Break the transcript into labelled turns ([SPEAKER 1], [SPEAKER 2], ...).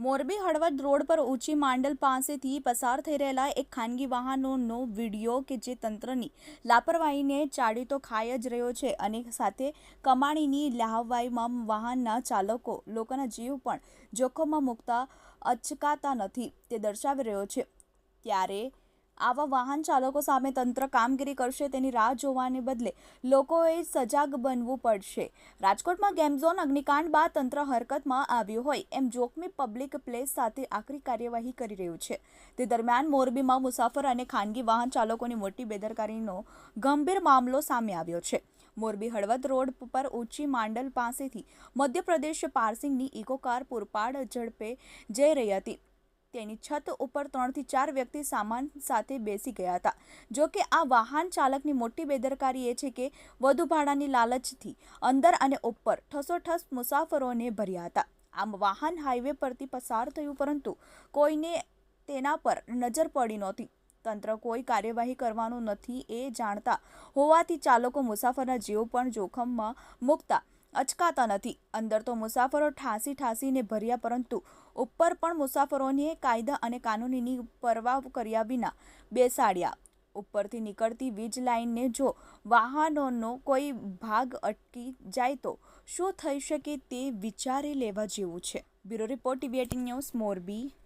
[SPEAKER 1] Morbi Halvad road પર ઊંચી માંડલ પાસેથી પસાર થઈ રહેલા એક ખાનગી વાહનોનો વીડિયો કે જે તંત્રની લાપરવાહીને ચાડી તો ખાઈ જ રહ્યો છે અને સાથે કમાણીની લાહવાઈમાં વાહનના ચાલકો લોકોના જીવ પણ જોખમમાં મૂકતા અચકાતા નથી તે દર્શાવી રહ્યો છે. ત્યારે આવા વાહન ચાલકો સામે તંત્ર કામગીરી કરશે, તેની રાહ જોવાને બદલે લોકોએ સજાગ બનવું પડશે. રાજકોટમાં ગેમ ઝોન અગ્નિકાંડ બાદ તંત્ર હરકતમાં આવ્યું હોય, એમ જોખમી પબ્લિક પ્લેસ સાથે આકરી કાર્યવાહી કરી રહ્યું છે. તે દરમિયાન મોરબીમાં મુસાફર અને ખાનગી વાહન ચાલકોની મોટી બેદરકારીનો ગંભીર મામલો સામે આવ્યો છે. મોરબી હળવદ રોડ પર ઊંચી માંડલ પાસેથી મધ્યપ્રદેશ પાર્સિંગની ઇકો કાર પૂરપાડ ઝડપે જઈ રહી હતી. તેની છત ઉપર ત્રણથી ચાર વ્યક્તિ સામાન સાથે બેસી ગયા હતા. જો કે આ વાહન ચાલકની મોટી બેદરકારી એ છે કે વધુ ભાડાની લાલચથી અંદર અને ઉપર ઠસોઠસ મુસાફરોને ભર્યા હતા. આમ વાહન હાઈવે પરથી પસાર થયું, પરંતુ કોઈને તેના પર નજર પડી નહોતી. તંત્ર કોઈ કાર્યવાહી કરવાનું નથી એ જાણતા હોવાથી ચાલકો મુસાફરના જીવ પણ જોખમમાં મૂકતા અચકાતા નથી. અંદર તો મુસાફરો ઠાંસી ઠાંસીને ભર્યા, પરંતુ ઉપર પણ મુસાફરોને કાયદા અને કાનૂનીની પરવા કર્યા વિના બેસાડ્યા. ઉપરથી નીકળતી વીજ લાઇનને જો વાહનોનો કોઈ ભાગ અટકી જાય તો શું થઈ શકે તે વિચારી લેવા જેવું છે. Bureau report, TV news, Morbi.